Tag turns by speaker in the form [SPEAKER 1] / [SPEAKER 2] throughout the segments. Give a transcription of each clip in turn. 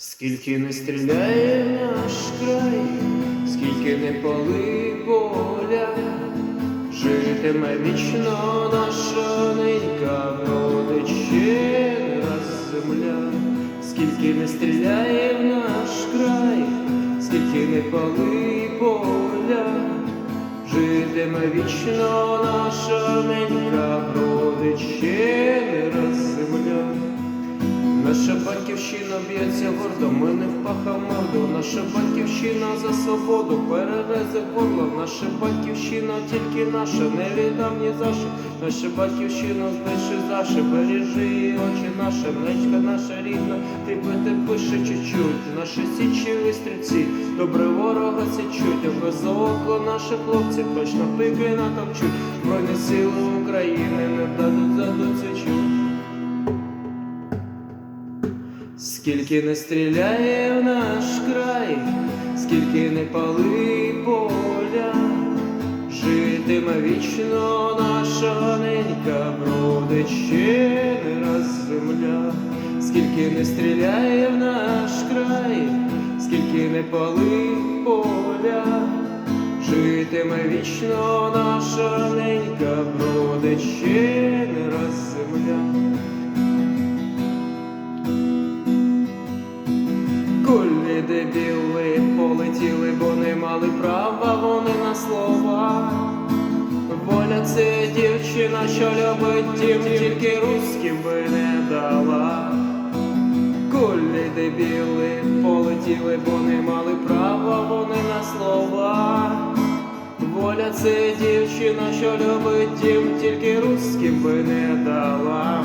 [SPEAKER 1] Скільки не стріляє наш край, скільки не пали поля, житиме вічно наша ненька, вродить ще раз земля, скільки не стріляє в наш край, скільки не пали поля, житиме вічно наша ненька, вродить Наша батьківщина б'ється гордо, ми не впаха морду. Наша батьківщина за свободу перевезе горло. Наша батьківщина тільки наша, не віддам ні за що. Наша батьківщина збільше заше, бережи очі наші, млечка наша рідна, ти пити пише чуть-чуть. Наші січі стрільці, добре ворога січуть, а без око наші хлопці точно пики натовчуть. Збройні сили України не дадуть задуть свічу. Скільки не стріляє в наш край, скільки не пали поля, житиме вічно наша ненька, бродить ще не раз земля, скільки не стріляє в наш край, скільки не пали поля, житиме вічно наша ненька, бродить ще не раз земля. Полетіли, бо не мали права вони на слова. Воля це дівчина, що любить дім, тільки руським би не дала. Кулі дебіли полетіли, бо не мали права вони на слова. Воля це дівчина, що любить дім, тільки руським би не дала.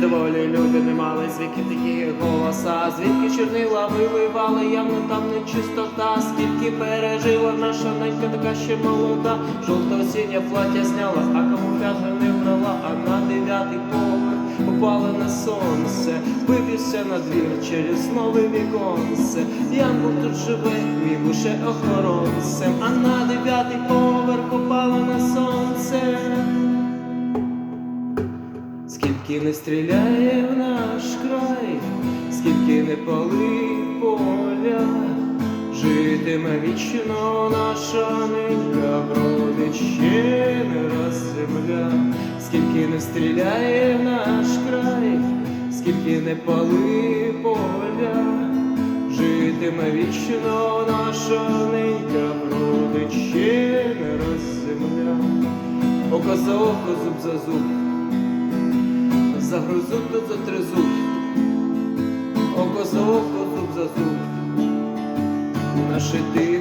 [SPEAKER 1] Доволі люди не мали, звідки такі голоса, звідки чорнила виливали, явно там не чистота, скільки пережила наша ненька, така ще молода, жовто осіння плаття зняла, а камуфляжа не вбрала, а на дев'ятий поверх попала на сонце, вибівся на двір через нове віконце. Янгол тут живе, мій лише охоронцем, а на дев'ятий поверх Не стріляє в наш край, скільки не пали поля, житиме вічно наша ненька, вродить ще не раз земля, скільки не стріляє в наш край, скільки не пали поля, житиме вічно наша ненька, вродить ще не раз земля, око за око, зуб за зуб загризуть тут затризуть, око за око, зуб за зуб, тихо підповзуть.